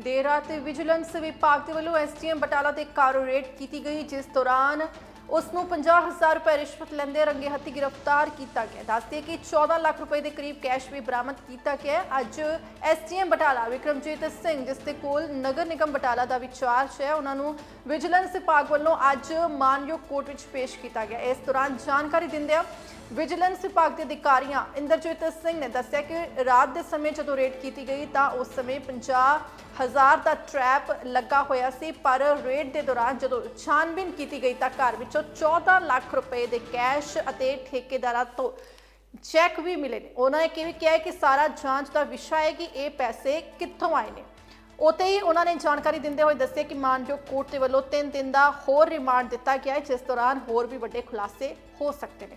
ਦੇਰ ਰਾਤ ਵਿਜੀਲੈਂਸ ਵਿਭਾਗ ਦੇ ਵੱਲੋਂ ਐਸਟੀਐਮ ਬਟਾਲਾ 'ਤੇ ਕਾਰੋ ਰੇਡ ਕੀਤੀ ਗਈ, ਜਿਸ ਦੌਰਾਨ ਉਸ ਨੂੰ 50000 ਰੁਪਏ ਰਿਸ਼ਵਤ ਲੈਂਦੇ ਰੰਗੇ ਹੱਥੀ ਗ੍ਰਿਫਤਾਰ ਕੀਤਾ ਗਿਆ ਦੱਸਦੇ ਕਿ 14 ਲੱਖ ਰੁਪਏ ਦੇ ਕਰੀਬ ਕੈਸ਼ ਵੀ ਬਰਾਮਦ ਕੀਤਾ ਗਿਆ ਹੈ। ਅੱਜ ਐਸਟੀਐਮ ਬਟਾਲਾ ਵਿਕਰਮਜੀਤ ਸਿੰਘ, ਜਿਸ ਦੇ ਕੋਲ ਨਗਰ ਨਿਗਮ ਬਟਾਲਾ ਦਾ ਵਿਚਾਰਜ ਹੈ, ਉਹਨਾਂ ਨੂੰ ਵਿਜੀਲੈਂਸ ਵਿਭਾਗ ਵੱਲੋਂ ਅੱਜ ਮਾਨਯੋਗ ਕੋਰਟ ਵਿੱਚ ਪੇਸ਼ ਕੀਤਾ ਗਿਆ ਇਸ ਦੌਰਾਨ ਜਾਣਕਾਰੀ ਦਿੰਦਿਆਂ ਵਿਜੀਲੈਂਸ ਵਿਭਾਗ ਦੇ ਅਧਿਕਾਰੀਆਂ ਇੰਦਰਜੀਤ ਸਿੰਘ ਨੇ ਦੱਸਿਆ ਕਿ ਰਾਤ ਦੇ ਸਮੇਂ ਜਦੋਂ ਰੇਡ ਕੀਤੀ ਗਈ ਤਾਂ ਉਸ ਸਮੇਂ 50000 ਦਾ ਟਰੈਪ ਲੱਗਾ ਹੋਇਆ ਸੀ, ਪਰ ਰੇਡ ਦੇ ਦੌਰਾਨ ਜਦੋਂ ਛਾਨਬੀਨ ਕੀਤੀ ਗਈ ਤਾਂ ਘਰ ਵਿੱਚੋਂ 14 ਲੱਖ ਰੁਪਏ ਦੇ ਕੈਸ਼ ਅਤੇ ਠੇਕੇਦਾਰਾਂ ਤੋਂ ਚੈੱਕ ਵੀ ਮਿਲੇ ਨੇ। ਉਹਨਾਂ ਨੇ ਕਿਵੇਂ ਕਿਹਾ ਕਿ ਸਾਰਾ ਜਾਂਚ ਦਾ ਵਿਸ਼ਾ ਹੈ ਕਿ ਇਹ ਪੈਸੇ ਕਿੱਥੋਂ ਆਏ ਨੇ? ਉਤੇ ਹੀ ਉਹਨਾਂ ਨੇ ਜਾਣਕਾਰੀ ਦਿੰਦੇ ਹੋਏ ਦੱਸਿਆ ਕਿ ਮਾਨਯੋਗ ਕੋਰਟ ਦੇ ਵੱਲੋਂ 3 ਦਿਨ ਦਾ ਹੋਰ ਰਿਮਾਂਡ ਦਿੱਤਾ ਗਿਆ ਹੈ, ਜਿਸ ਦੌਰਾਨ ਹੋਰ ਵੀ ਵੱਡੇ ਖੁਲਾਸੇ ਹੋ ਸਕਦੇ ਨੇ।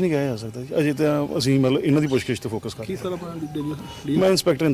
ਨਹੀਂ ਕਿਹਾ ਜਾ ਸਕਦਾ ਜੀ। ਅਜੇ ਤਾਂ ਅਸੀਂ ਮਤਲਬ ਇਹਨਾਂ ਦੀ ਪੁੱਛਗਿੱਛ ਤੇ ਫੋਕਸ ਕਰ ਰਹੇ ਕੀ ਸਰ ਆਪਣਾ ਡਿਟੇਲ ਮੈਂ ਇੰਸਪੈਕਟਰ